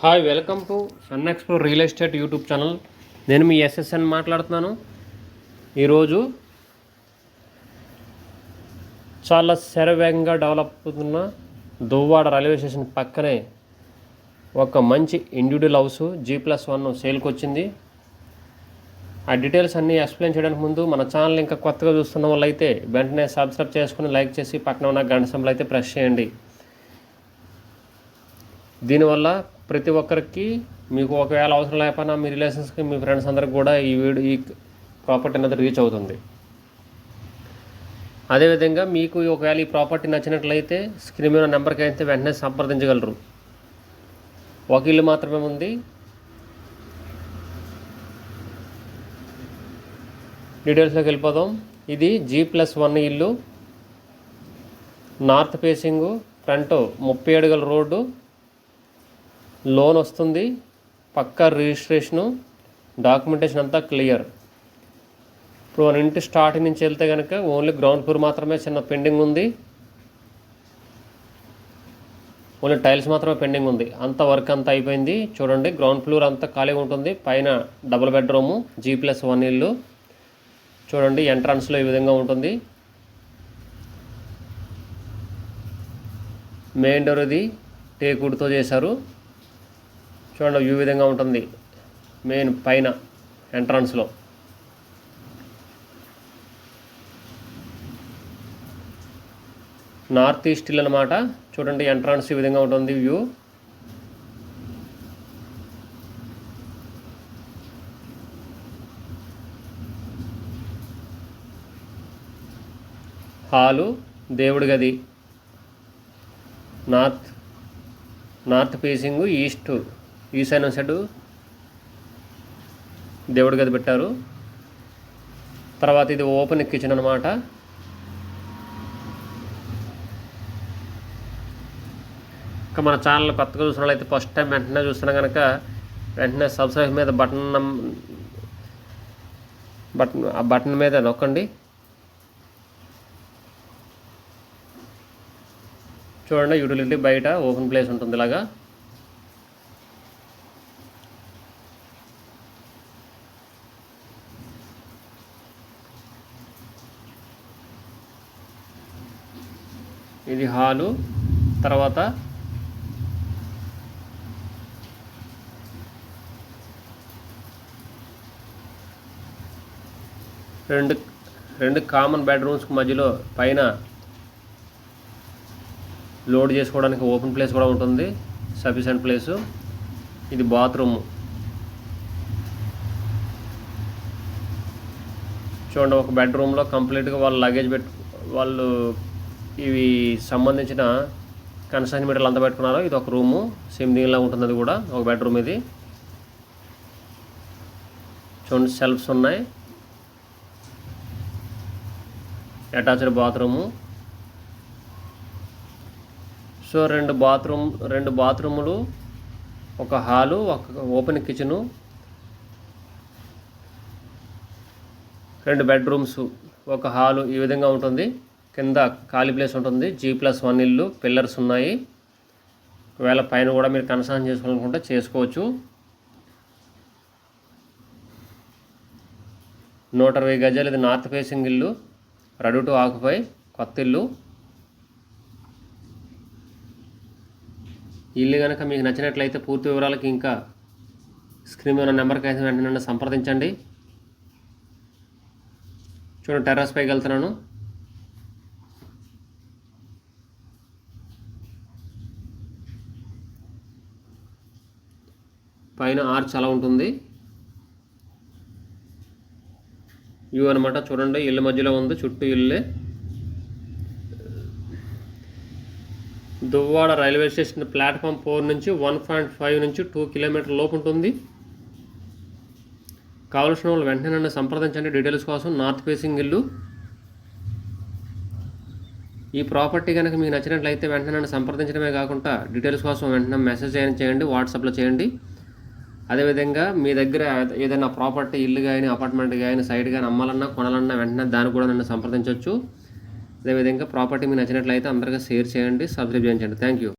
Hi welcome to Sun explore real estate YouTube channel. నేను మీ SSN మాట్లాడుతున్నాను. ఈరోజు చాలా శరవేగంగా డెవలప్ అవుతున్న దువ్వాడ రైల్వే స్టేషన్ పక్కనే ఒక మంచి individual house G plus one సేల్కి వచ్చింది. ఆ డీటెయిల్స్ అన్నీ ఎక్స్ప్లెయిన్ చేయడానికి ముందు మన ఛానల్ ఇంకా కొత్తగా చూస్తున్న వాళ్ళైతే వెంటనే సబ్స్క్రైబ్ చేసుకుని లైక్ చేసి పక్కన ఉన్న గంట సింబల్ అయితే ప్రెస్ చేయండి. దీనివల్ల ప్రతి ఒక్కరికి మీకు ఒకవేళ అవసరం లేకపోయినా మీ రిలేషన్స్కి మీ ఫ్రెండ్స్ అందరికి కూడా ఈ వీడియో ఈ ప్రాపర్టీ అనేది రీచ్ అవుతుంది. అదేవిధంగా మీకు ఒకవేళ ఈ ప్రాపర్టీ నచ్చినట్లయితే స్క్రీన్ మీద నెంబర్కి అయితే వెంటనే సంప్రదించగలరు. ఒక ఇల్లు మాత్రమే ఉంది. డీటెయిల్స్లోకి వెళ్ళిపోదాం. ఇది జీ ప్లస్ వన్ ఇల్లు. నార్త్ ఫేసింగ్ ఫ్రంట్ ముప్పై అడుగుల రోడ్డు. లోన్ వస్తుంది. పక్కా రిజిస్ట్రేషను డాక్యుమెంటేషన్ అంతా క్లియర్. ఇప్పుడు మన ఇంటి స్టార్టింగ్ నుంచి వెళ్తే కనుక ఓన్లీ గ్రౌండ్ ఫ్లోర్ మాత్రమే చిన్న పెండింగ్ ఉంది. ఓన్లీ టైల్స్ మాత్రమే పెండింగ్ ఉంది. అంత వర్క్ అంతా అయిపోయింది. చూడండి గ్రౌండ్ ఫ్లోర్ అంతా ఖాళీగా ఉంటుంది. పైన double bedroom G plus one ఇల్లు. చూడండి ఎంట్రన్స్లో ఈ విధంగా ఉంటుంది. మెయిన్ డోర్ ఇది టేకుడ్తో చేశారు. చూడండి ఈ విధంగా ఉంటుంది. మెయిన్ పైన ఎంట్రన్స్లో నార్త్ ఈస్ట్ అనమాట చూడండి ఎంట్రన్స్ ఈ విధంగా ఉంటుంది వ్యూ హాలు దేవుడి గది. నార్త్ నార్త్ ఫేసింగ్ ఈస్ట్ ఈశాన్య సైడు దేవుడి గది పెట్టారు. తర్వాత ఇది ఓపెన్ కిచెన్ అనమాట ఇంకా మన ఛానల్ కొత్తగా చూసిన వాళ్ళైతే ఫస్ట్ టైం వెంటనే చూస్తున్నా కనుక వెంటనే సబ్స్క్రైబ్ మీద బటన్ బటన్ ఆ బటన్ మీద నొక్కండి. చూడండి యూటిలిటీ బయట ఓపెన్ ప్లేస్ ఉంటుంది ఇలాగా. ఇది హాలు తర్వాత రెండు రెండు కామన్ బెడ్రూమ్స్కి మధ్యలో పైన లోడ్ చేసుకోవడానికి ఓపెన్ ప్లేస్ కూడా ఉంటుంది సఫిషియంట్ ప్లేసు ఇది బాత్రూమ్ చూడండి ఒక బెడ్రూమ్లో కంప్లీట్గా వాళ్ళు లగేజ్ పెట్టు వాళ్ళు ఇవి సంబంధించిన కన్స్ట్రక్షన్ మెటీరియల్ అంతా పెట్టుకున్నారు ఇది ఒక రూము సేమ్ దీనిలా ఉంటుంది అది కూడా ఒక బెడ్రూమ్ ఇది. చూడండి సెల్ఫ్స్ ఉన్నాయి. Attached bathroom. సో రెండు బాత్రూమ్ రెండు బాత్రూములు ఒక హాలు ఒక ఓపెన్ కిచెను రెండు బెడ్రూమ్స్ ఒక హాలు ఈ విధంగా ఉంటుంది. కింద ఖాళీ ప్లేస్ ఉంటుంది. జీ ప్లస్ వన్ ఇల్లు పిల్లర్స్ ఉన్నాయి. ఒకవేళ పైన కూడా మీరు కన్సర్న్ చేసుకోవాలనుకుంటే చేసుకోవచ్చు. నూట అరవై గజాలు ఇది నార్త్ ఫేసింగ్ ఇల్లు. రెడీ టు ఆకుపై కొత్త ఇల్లు. ఇల్లు కనుక మీకు నచ్చినట్లయితే పూర్తి వివరాలకి ఇంకా స్క్రీన్ మీద ఉన్న నెంబర్కి అయితే వెంటనే నన్ను సంప్రదించండి. చూడండి టెర్రస్ పైకి వెళ్తున్నాను. పైన ఆర్చ్ అలా ఉంటుంది. వ్యూ అనమాట చూడండి ఇల్లు మధ్యలో ఉంది చుట్టూ ఇల్లే. Duvvada railway station platform four నుంచి వన్ పాయింట్ ఫైవ్ నుంచి టూ కిలోమీటర్ లోపు ఉంటుంది. కావలసిన వాళ్ళు వెంటనే నన్ను సంప్రదించండి. డీటెయిల్స్ కోసం నార్త్ ఫేసింగ్ ఇల్లు. ఈ ప్రాపర్టీ కనుక మీకు నచ్చినట్లయితే వెంటనే నన్ను సంప్రదించడమే కాకుండా డీటెయిల్స్ కోసం వెంటనే మెసేజ్ చేయండి వాట్సాప్లో చేయండి. అదేవిధంగా మీ దగ్గర ఏదైనా ప్రాపర్టీ ఇల్లు కానీ అపార్ట్మెంట్ కానీ సైట్ కానీ అమ్మాలన్నా కొనాలన్నా వెంటనే దాన్ని కూడా నన్ను సంప్రదించవచ్చు అదేవిధంగా ప్రాపర్టీ మీకు నచ్చినట్లయితే అందరికీ షేర్ చేయండి సబ్స్క్రైబ్ చేయించండి థ్యాంక్ యూ